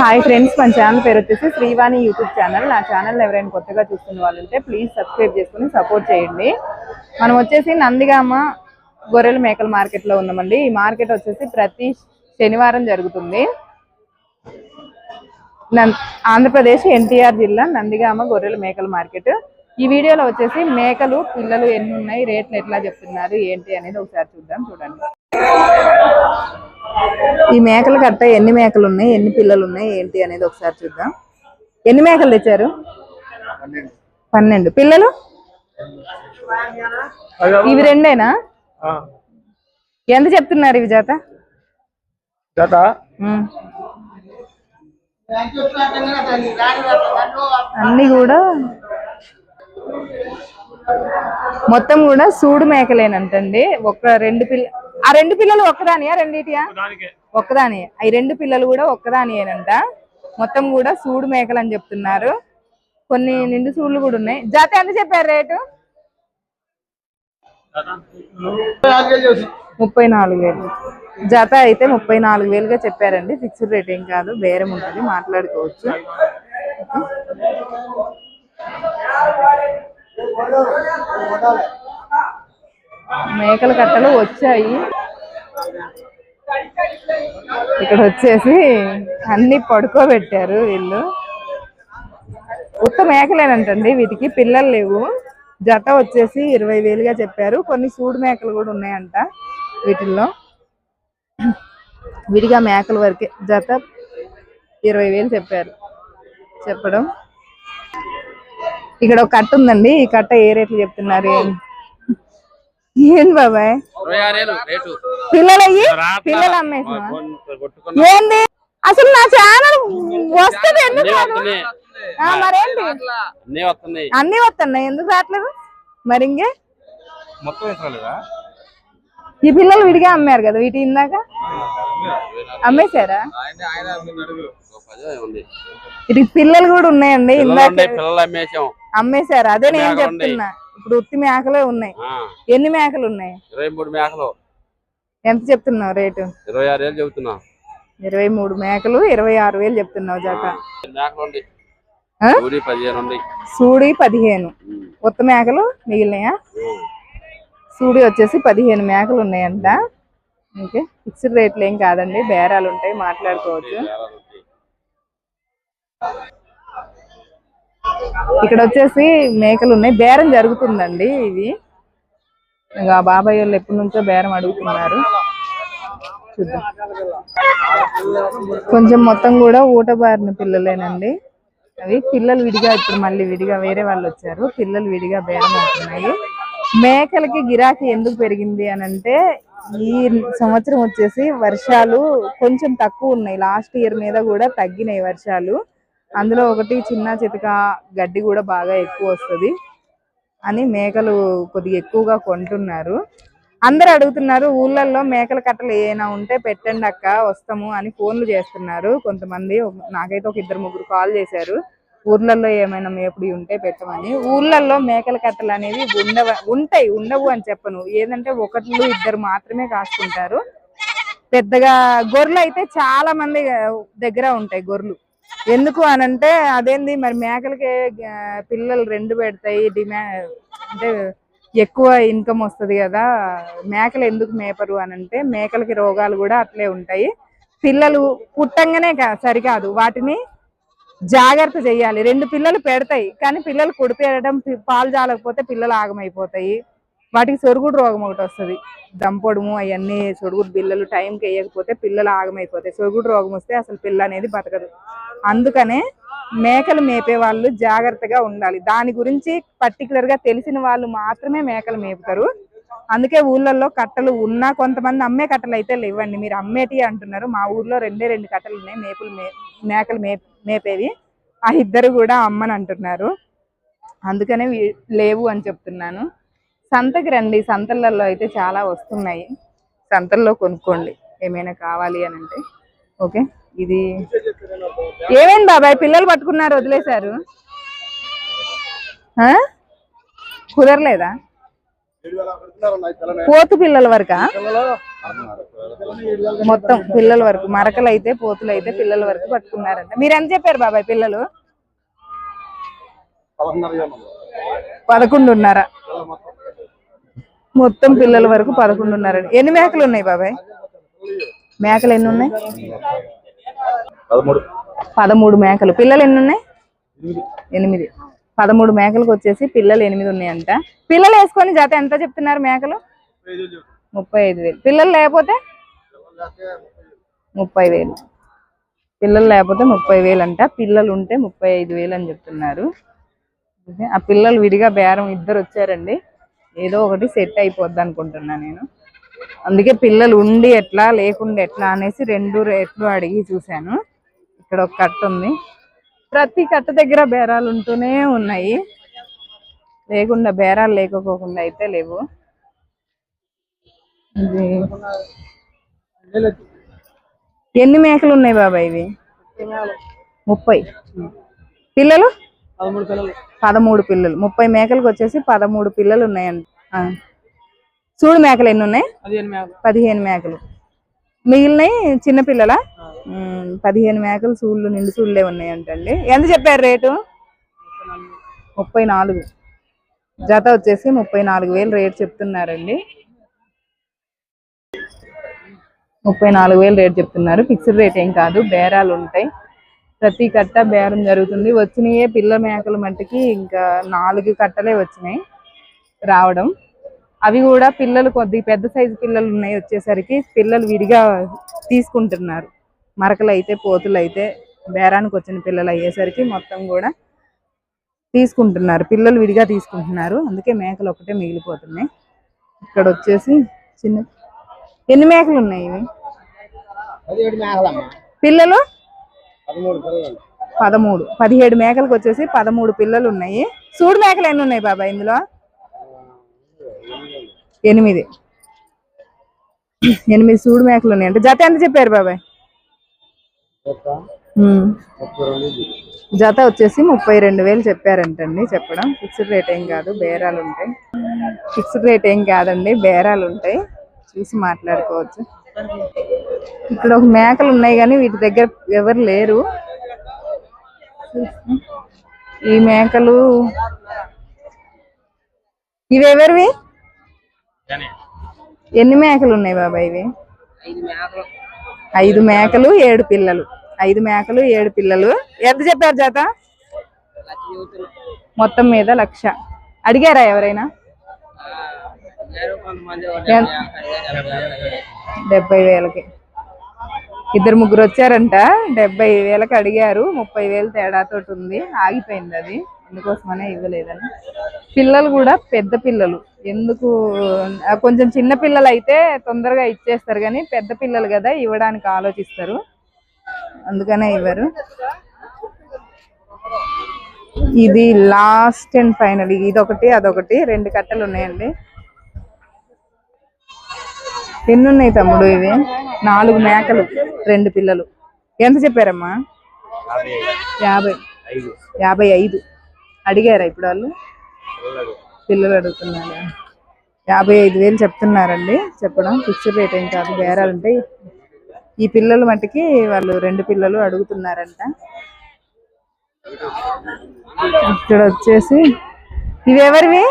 Hi friends మన channel పేరు వచ్చేసి శ్రీవాణి యూట్యూబ్ ఛానల్ నా ఛానల్ ఎవరైనా కొత్తగా చూస్తున్న వాళ్ళు ఉంటే ప్లీజ్ సబ్స్క్రైబ్ చేసుకుని సపోర్ట్ చేయండి. మనం వచ్చేసి నందిగామ గొర్రెల మేకల మార్కెట్లో ఉన్నామండి. ఈ మార్కెట్ వచ్చేసి ప్రతి శనివారం జరుగుతుంది. ఆంధ్రప్రదేశ్ ఎన్టీఆర్ జిల్లా నందిగామ గొర్రెల మేకల మార్కెట్ ఈ వీడియోలో వచ్చేసి మేకలు పిల్లలు ఎన్ని ఉన్నాయి రేట్లు ఎట్లా చెప్తున్నారు ఏంటి అనేది ఒకసారి చూద్దాం చూడండి. ఈ మేకలు కట్ట ఎన్ని మేకలు ఉన్నాయి ఎన్ని పిల్లలు ఉన్నాయి ఏంటి అనేది ఒకసారి చూద్దాం. ఎన్ని మేకలు తెచ్చారు? పన్నెండు. పిల్లలు? ఇవి రెండేనా? ఎంత చెప్తున్నారు ఇవి జాత. అన్ని కూడా మొత్తం కూడా సూడు మేకలేనంటండి. ఒక రెండు పిల్ల ఆ రెండు పిల్లలు ఒక్కదానియా? రెండిటియా? ఒక్కదాని ఈ రెండు పిల్లలు కూడా ఒక్కదానియేనంట. మొత్తం కూడా సూడు మేకలు అని చెప్తున్నారు. కొన్ని నిండు సూళ్ళు కూడా ఉన్నాయి. జాత ఎంత చెప్పారు రేటు? ముప్పై నాలుగు వేలు. జత అయితే ముప్పై నాలుగు వేలుగా చెప్పారండి. ఫిక్స్డ్ రేట్ ఏం కాదు. బేరం ఉంటుంది. మాట్లాడుకోవచ్చు. మేకల కట్టలు వచ్చాయి. ఇక్కడ వచ్చేసి అన్ని పడుకోబెట్టారు వీళ్ళు. ఉత్త మేకలేనంటండి వీటికి పిల్లలు లేవు. జత వచ్చేసి ఇరవై వేలుగా చెప్పారు. కొన్ని సూడు మేకలు కూడా ఉన్నాయంట వీటిల్లో. విడిగా మేకల వరకే జత ఇరవై వేలు చెప్పారు. చెప్పడం. ఇక్కడ ఒక కట్ట ఉందండి. ఈ కట్ట ఏ రేట్లు చెప్తున్నారు? ఏం బాబాయ్? రేటు. పిల్లలు అయ్యి పిల్లలు అమ్మేసిన ఏంది? అసలు నా ఛానల్ వస్తుంది ఎందుకు మరేంటి? అన్నీ వస్తున్నాయి ఎందుకు రావట్లేదు? మరి ఇంకే? ఈ పిల్లలు విడిగా అమ్మారు కదా వీటి ఇందాక? అమ్మేశారా? ఉంది వీటికి పిల్లలు కూడా ఉన్నాయండి ఇందాక. ఉన్నాయి, పిల్లలు అమ్మేసాం అమ్మేశారు. అదే నేను. చెప్తున్నా. ఇప్పుడు ఉత్తి మేకలే ఉన్నాయి. ఎన్ని మేకలు ఉన్నాయి? ఇరవై మూడు మేకలు. ఎంత చెప్తున్నావు రేటు? ఇరవై ఆరేళ్ళు చెబుతున్నా ఇరవై మూడు మేకలు ఇరవై ఆరు వేలు చెప్తున్నావు జాత సూడి పదిహేను ఉత్త మేకలు మిగిలినాయా? సూడి వచ్చేసి పదిహేను మేకలు ఉన్నాయంట. ఓకే. ఫిక్స్డ్ రేట్లు ఏం కాదండి. బేరాలు ఉంటాయి. మాట్లాడుకోవచ్చు. ఇక్కడ వచ్చేసి మేకలు ఉన్నాయి. బేరం జరుగుతుందండి ఇది. ఇంకా బాబాయ్ వాళ్ళు ఎప్పటి నుంచో బేరం అడుగుతున్నారు. చూద్దాం. కొంచెం మొత్తం కూడా ఊట బారిన పిల్లలేనండి. అవి పిల్లలు విడిగా ఇప్పుడు మళ్ళీ విడిగా వేరే వాళ్ళు వచ్చారు. పిల్లలు విడిగా బేరం అవుతున్నాయి. మేకలకి గిరాకీ ఎందుకు పెరిగింది అని అంటే ఈ సంవత్సరం వచ్చేసి వర్షాలు కొంచెం తక్కువ ఉన్నాయి. లాస్ట్ ఇయర్ మీద కూడా తగ్గినాయి వర్షాలు. అందులో ఒకటి చిన్న చితక గడ్డి కూడా బాగా ఎక్కువ వస్తుంది అని మేకలు కొద్దిగా ఎక్కువగా కొంటున్నారు. అందరు అడుగుతున్నారు ఊళ్ళల్లో మేకల కట్టలు ఏమైనా ఉంటే పెట్టండి అక్క వస్తాము అని ఫోన్లు చేస్తున్నారు. కొంతమంది నాకైతే ఒక ఇద్దరు ముగ్గురు కాల్ చేశారు. ఊర్లలో ఏమైనా మేపుడి ఉంటే పెట్టమని. ఊర్లలో మేకల కట్టలు అనేవి ఉండవ ఉంటాయి ఉండవు అని చెప్పను. ఏదంటే ఒకళ్ళు ఇద్దరు మాత్రమే కాసుకుంటారు. పెద్దగా గొర్రెలు అయితే చాలా మంది దగ్గర ఉంటాయి గొర్రెలు. ఎందుకు అనంటే అదేంది మరి మేకలకి పిల్లలు రెండు పెడతాయి డిమాండ్ అంటే ఎక్కువ ఇన్కమ్ వస్తది కదా మేకలు ఎందుకు మేపరు అని అంటే మేకలకి రోగాలు కూడా అట్లే ఉంటాయి. పిల్లలు పుట్టంగానే సరికాదు. వాటిని జాగ్రత్త చేయాలి. రెండు పిల్లలు పెడతాయి కానీ పిల్లలు కుడిపేయడం పాలు జాలకపోతే పిల్లలు ఆగమైపోతాయి. వాటికి సొరుగుడు రోగం ఒకటి వస్తుంది. దంపడము అవన్నీ సొరుగుడు బిల్లలు టైంకి వేయకపోతే పిల్లలు ఆగమైపోతాయి. సొరుగుడు రోగం వస్తే అసలు పిల్ల అనేది బతకదు. అందుకనే మేకలు మేపే వాళ్ళు జాగ్రత్తగా ఉండాలి. దాని గురించి పర్టికులర్గా తెలిసిన వాళ్ళు మాత్రమే మేకలు మేపుతారు. అందుకే ఊళ్ళల్లో కట్టలు ఉన్నా కొంతమంది అమ్మే కట్టలు అయితే లేవండి. మీరు అమ్మేటి అంటున్నారు. మా ఊర్లో రెండే రెండు కట్టలు ఉన్నాయి. మేపులు మే మేకలు మే మేపేవి. ఆ ఇద్దరు కూడా అమ్మని అంటున్నారు. అందుకనే లేవు అని చెప్తున్నాను. సంతకి రండి సంతలలో అయితే చాలా వస్తున్నాయి. సంతల్లో కొనుక్కోండి. ఏమైనా కావాలి అని అంటే. ఓకే? ఇది ఏమైంది బాబాయ్? పిల్లలు పట్టుకున్నారు వదిలేశారు? కుదరలేదా? పోతు పిల్లల వరకా? మొత్తం పిల్లల వరకు. మరకలు అయితే పోతులు అయితే పిల్లల వరకు పట్టుకున్నారంట. మీరు ఎంత చెప్పారు బాబాయ్ పిల్లలు? పదకొండున్నర. మొత్తం పిల్లల వరకు పదకొండున్నర ఎన్ని మేకలు ఉన్నాయి బాబాయ్? మేకలు ఎన్ని ఉన్నాయి? పదమూడు. మేకలు. పిల్లలు ఎన్ని ఉన్నాయి? ఎనిమిది. పదమూడు మేకలకు వచ్చేసి పిల్లలు ఎనిమిది ఉన్నాయంట. పిల్లలు వేసుకొని జత ఎంత చెప్తున్నారు మేకలు? ముప్పై ఐదు వేలు. పిల్లలు లేకపోతే? ముప్పై వేలు. పిల్లలు లేకపోతే ముప్పై వేలు అంట పిల్లలు ఉంటే ముప్పై ఐదు వేలు అని చెప్తున్నారు. ఆ పిల్లలు విడిగా బేరం ఇద్దరు వచ్చారండి. ఏదో ఒకటి సెట్ అయిపోద్ది అనుకుంటున్నా నేను. అందుకే పిల్లలు ఉండి ఎట్లా లేకుండా ఎట్లా అనేసి రెండు రేట్లు అడిగి చూశాను. ఇక్కడ ఒక కట్ట ఉంది. ప్రతి కట్ట దగ్గర బేరాలు ఉంటూనే ఉన్నాయి. లేకుండా బేరాలు లేకపోకుండా అయితే లేవు. ఎన్ని మేకలు ఉన్నాయి బాబాయ్ ఇవి? ముప్పై. పిల్లలు? పదమూడు పిల్లలు. పదమూడు పిల్లలు. ముప్పై మేకలకు వచ్చేసి పదమూడు పిల్లలు ఉన్నాయండి. ఆ. చూడు మేకలు ఎన్ని ఉన్నాయి పదిహేను మేకలు. పదిహేను మేకలు. మిగిలినవి చిన్న పిల్లల? పదిహేను మేకలు సూళ్ళు నిండు సూళ్ళే ఉన్నాయంటండి. ఎంత చెప్పారు రేటు? ముప్పై నాలుగు. జత వచ్చేసి ముప్పై నాలుగు వేలు రేట్ చెప్తున్నారండి. ముప్పై నాలుగు వేలు రేట్ చెప్తున్నారు. ఫిక్స్డ్ రేట్ ఏం కాదు బేరాలు ఉంటాయి. ప్రతి కట్ట బేరం జరుగుతుంది. వచ్చినాయే పిల్ల మేకల మట్టికి ఇంకా నాలుగు కట్టలే వచ్చినాయి రావడం. అవి కూడా పిల్లలు కొద్ది పెద్ద సైజు పిల్లలు ఉన్నాయి వచ్చేసరికి పిల్లలు విడిగా తీసుకుంటున్నారు. మరకలు అయితే పోతులు అయితే బేరానికి వచ్చిన పిల్లలు అయ్యేసరికి మొత్తం కూడా తీసుకుంటున్నారు. పిల్లలు విడిగా తీసుకుంటున్నారు. అందుకే మేకలు ఒకటే మిగిలిపోతున్నాయి. ఇక్కడ వచ్చేసి చిన్న ఎన్ని మేకలు ఉన్నాయి ఇవి? పిల్లలు? పదమూడు పదిహేడు మేకలకు వచ్చేసి పదమూడు పిల్లలు ఉన్నాయి సూడు మేకలు ఎన్ని ఉన్నాయి బాబా ఇందులో ఎనిమిది ఎనిమిది. సూడు మేకలు ఉన్నాయి అంటే జత ఎంత చెప్పారు బాబాయ్? జత వచ్చేసి ముప్పై రెండు వేలు చెప్పారంటండి చెప్పడం. ఫిక్స్డ్ రేట్ ఏం కాదు బేరాలు ఉంటాయి. ఫిక్స్డ్ రేట్ ఏం కాదండి బేరాలు ఉంటాయి. చూసి మాట్లాడుకోవచ్చు. ఇక్కడ ఒక మేకలు ఉన్నాయి కానీ వీటి దగ్గర ఎవరు లేరు. ఈ మేకలు ఇవి ఎవరివి? ఎన్ని మేకలు ఉన్నాయి బాబాయ్ ఇవి? ఐదు మేకలు ఏడు పిల్లలు. ఐదు మేకలు ఏడు పిల్లలు. ఎంత చెప్పారు జాత? మొత్తం మీద లక్ష. అడిగారా ఎవరైనా? డెబ్బై వేలకి ఇద్దరు ముగ్గురు వచ్చారంట. డెబ్బై వేలకి అడిగారు. ముప్పై వేలు తేడాతో ఉంది ఆగిపోయింది అది. అందుకోసమనే ఇవ్వలేదని. పిల్లలు కూడా పెద్ద పిల్లలు. ఎందుకు? కొంచెం చిన్న పిల్లలు అయితే తొందరగా ఇచ్చేస్తారు కానీ పెద్ద పిల్లలు కదా ఇవ్వడానికి ఆలోచిస్తారు. అందుకనే ఇవ్వరు. ఇది లాస్ట్ అండ్ ఫైనల్. ఇది ఒకటి అదొకటి రెండు కట్టలు ఉన్నాయండి. ఎన్ని ఉన్నాయి తమ్ముడు ఇవి? నాలుగు మేకలు రెండు పిల్లలు. ఎంత చెప్పారమ్మా? యాభై. యాభై. ఐదు. అడిగారా ఇప్పుడు వాళ్ళు? పిల్లలు. అడుగుతున్నారు? యాభై ఐదు వేలు చెప్తున్నారండి. చెప్పడం ఫిక్స్డ్ రేట్ ఏం కాదు బేరాలు ఉంటాయి. ఈ పిల్లలు మట్టుకి వాళ్ళు రెండు పిల్లలు అడుగుతున్నారంట. ఇక్కడ వచ్చేసి ఇవి ఎవరివి?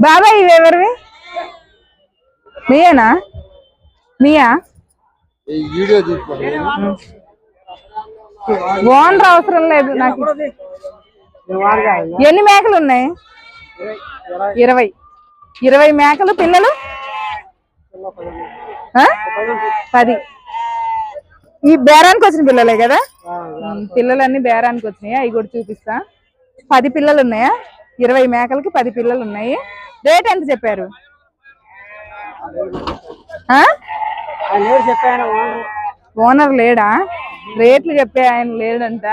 బాబాయ్ ఇవి ఎవరివి? మీయేనా? మీయా? ఓనర్ అవసరం లేదు నాకు. ఎన్ని మేకలు ఉన్నాయి? ఇరవై. ఇరవై మేకలు పిల్లలు? పది. ఈ బేరానికి వచ్చిన పిల్లలే కదా? పిల్లలన్నీ బేరానికి వచ్చినాయి? అవి కూడా చూపిస్తా. పది పిల్లలు ఉన్నాయా? ఇరవై మేకలకి పది పిల్లలు ఉన్నాయి రేట్ ఎంత చెప్పారు? ఆ? ఓనర్ లేడా? రేట్లు చెప్పే ఆయన లేడంట.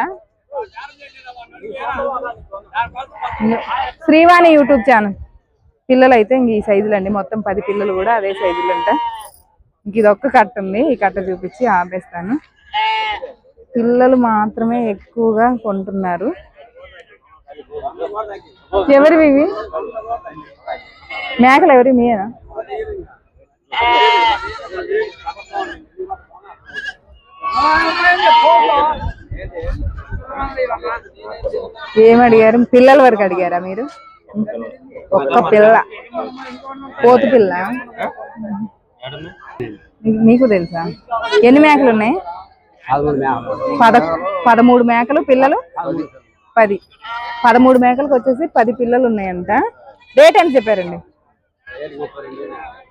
Srivani YouTube channel. పిల్లలు అయితే ఇంక ఈ సైజులు అండి మొత్తం పది పిల్లలు కూడా అదే సైజులు అంట ఇంక ఇది కట్ట ఉంది. ఈ కట్ట చూపించి ఆపేస్తాను. పిల్లలు మాత్రమే ఎక్కువగా కొంటున్నారు. ఎవరివి ఇవి? మేకలు ఎవరి మీయేనా? ఏం అడిగారు? పిల్లల వరకు అడిగారా మీరు? ఒక్క పిల్ల. పోతు పిల్ల. మీకు తెలుసా? ఎన్ని మేకలు ఉన్నాయి? పద పదమూడు మేకలు పిల్లలు? పది. పదమూడు మేకలకు వచ్చేసి పది పిల్లలు ఉన్నాయంట. రేట్ ఎంత చెప్పారండి?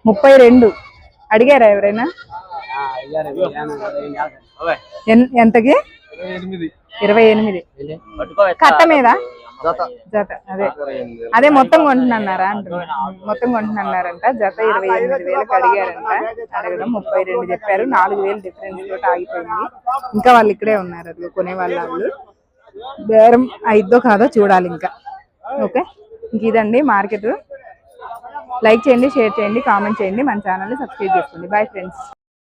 ముప్పై రెండు. అడిగారా ఎవరైనా? ఎంతకి? ఇరవై ఎనిమిది. కట్ట మీద? జత. అదే. అదే మొత్తం కొంటున్నారా మొత్తం కొంటున్నారంట. జత ఇరవై ఎనిమిది వేలకు అడిగారంట. అడగడం ముప్పై రెండు చెప్పారు. నాలుగు వేలు డిఫరెన్స్ తోటి ఆగిపోయింది. ఇంకా వాళ్ళు ఇక్కడే ఉన్నారు. అది కొనే వాళ్ళు. బేరం అయిద్దో కాదో చూడాలి ఇంకా. ఓకే? ఇంక ఇదండి మార్కెట్. లైక్ చేయండి షేర్ చేయండి కామెంట్ చేయండి. మన ఛానల్ని సబ్స్క్రైబ్ చేసుకోండి. Bye friends.